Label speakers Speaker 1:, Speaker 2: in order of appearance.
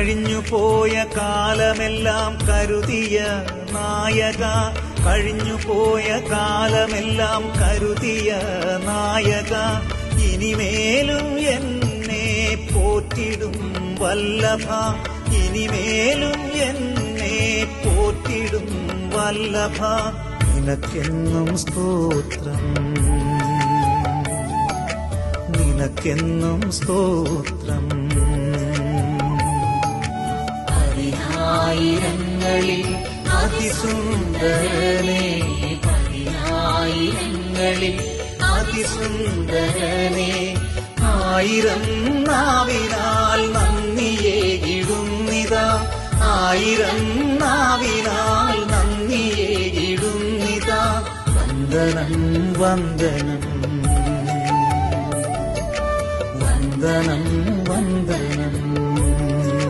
Speaker 1: കഴിഞ്ഞുപോയ കാലമെല്ലാം കരുതിയ നായക. കഴിഞ്ഞുപോയ കാലമെല്ലാം കരുതിയ നായക. ഇനിമേലും എന്നെ പോറ്റിടും വല്ലഭ. ഇനിമേലും എന്നെ പോറ്റിടും വല്ലഭ. നിനക്കെന്നും സ്തോത്രം. നിനക്കെന്നും സ്തോത്രം. പതിനായിരങ്ങളിൽ അതിസുന്ദരനെ പതിനായിരങ്ങളിൽ അതിസുന്ദരനെ ആയിരം നാവിനാൽ നന്ദിയെ ഇടുന്നിത. ആയിരം നാവിനാൽ നന്ദിയെ ഇടുന്നിത. വന്ദനം വന്ദനം. വന്ദനം വന്ദനം.